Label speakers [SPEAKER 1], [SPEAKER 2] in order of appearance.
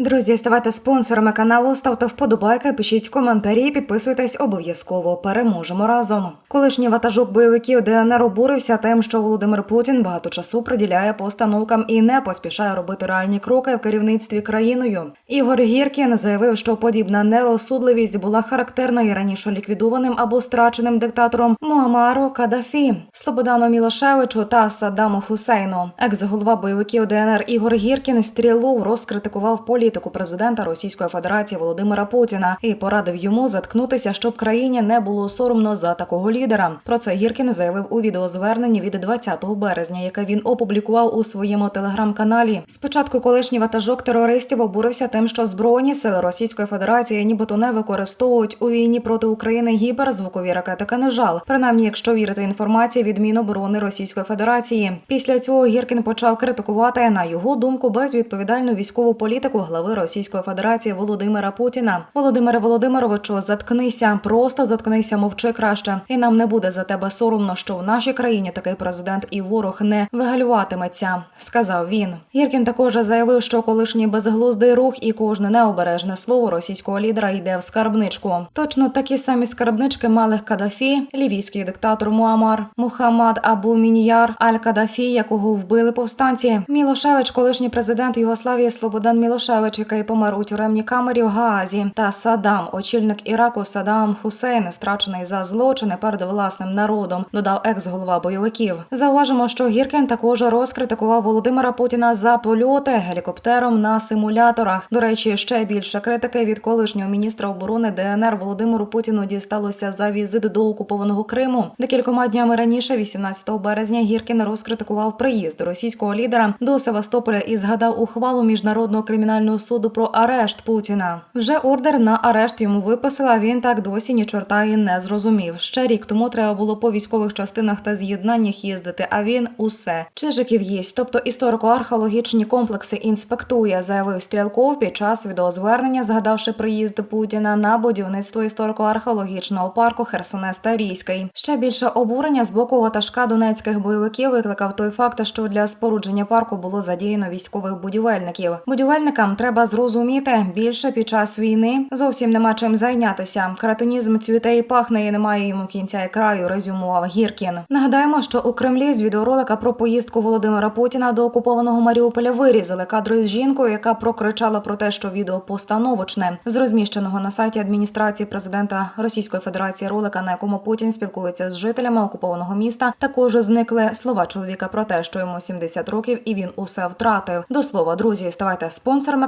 [SPEAKER 1] Друзі, ставайте спонсорами каналу, ставте вподобайки, пишіть коментарі, підписуйтесь обов'язково. Переможемо разом. Колишній ватажок бойовиків ДНР обурився тим, що Володимир Путін багато часу приділяє постановкам і не поспішає робити реальні кроки в керівництві країною. Ігор Гіркін заявив, що подібна нерозсудливість була характерна і раніше ліквідованим або страченим диктатором Муамару Кадафі, Слободану Мілошевичу та Саддаму Хусейну. Екс-голова бойовиків ДНР Ігор Гіркін стрілов розкритикував політику президента Російської Федерації Володимира Путіна і порадив йому заткнутися, щоб країні не було соромно за такого лідера. Про це Гіркін заявив у відеозверненні від 20 березня, яке він опублікував у своєму телеграм-каналі. Спочатку колишній ватажок терористів обурився тим, що збройні сили Російської Федерації нібито не використовують у війні проти України гіперзвукові ракети «Кинжал», принаймні, якщо вірити інформації від Міноборони Російської Федерації. Після цього Гіркін почав критикувати на його думку безвідповідальну військову політику глави Російської Федерації Володимира Путіна. Володимире Володимировичу, заткнися, просто заткнися, мовчи краще, і нам не буде за тебе соромно, що в нашій країні такий президент і ворог не вигалюватиметься, сказав він. Гіркін також заявив, що колишній безглуздий рух і кожне необережне слово російського лідера йде в скарбничку. Точно такі самі скарбнички мали Кадафі, лівійський диктатор Муамар, Мухаммад Абу Мін'яр, Аль-Кадафі, якого вбили повстанці. Мілошевич, колишній президент Югославії Слободан Мілошевич, який помер у тюремній камері в Гаазі, та Садам, очільник Іраку Садам Хусейн, страчений за злочини перед власним народом, додав екс-голова бойовиків. Зауважимо, що Гіркін також розкритикував Володимира Путіна за польоти гелікоптером на симуляторах. До речі, ще більше критики від колишнього міністра оборони ДНР Володимиру Путіну дісталося за візит до окупованого Криму. Декількома днями раніше, 18 березня, Гіркін розкритикував приїзд російського лідера до Севастополя і згадав ухвалу міжнародного кримінального суду про арешт Путіна. Вже ордер на арешт йому виписала. Він так досі ні чорта і не зрозумів. Ще рік тому треба було по військових частинах та з'єднаннях їздити. А він усе чижиків їсть, тобто історико-археологічні комплекси інспектує, заявив Стрілков під час відеозвернення, згадавши приїзд Путіна на будівництво історико-археологічного парку Херсонес Таврійський. Ще більше обурення з боку ватажка донецьких бойовиків викликав той факт, що для спорудження парку було задіяно військових будівельників. Будівельникам треба зрозуміти більше під час війни зовсім нема чим зайнятися. Кратонізм цвіте і пахне, і немає йому кінця і краю. Резюмував Гіркін. Нагадаємо, що у Кремлі з відеоролика про поїздку Володимира Путіна до окупованого Маріуполя вирізали кадри з жінкою, яка прокричала про те, що відео постановочне з розміщеного на сайті адміністрації президента Російської Федерації ролика, на якому Путін спілкується з жителями окупованого міста. Також зникли слова чоловіка про те, що йому 70 років і він усе втратив. До слова, друзі, ставайте спонсорами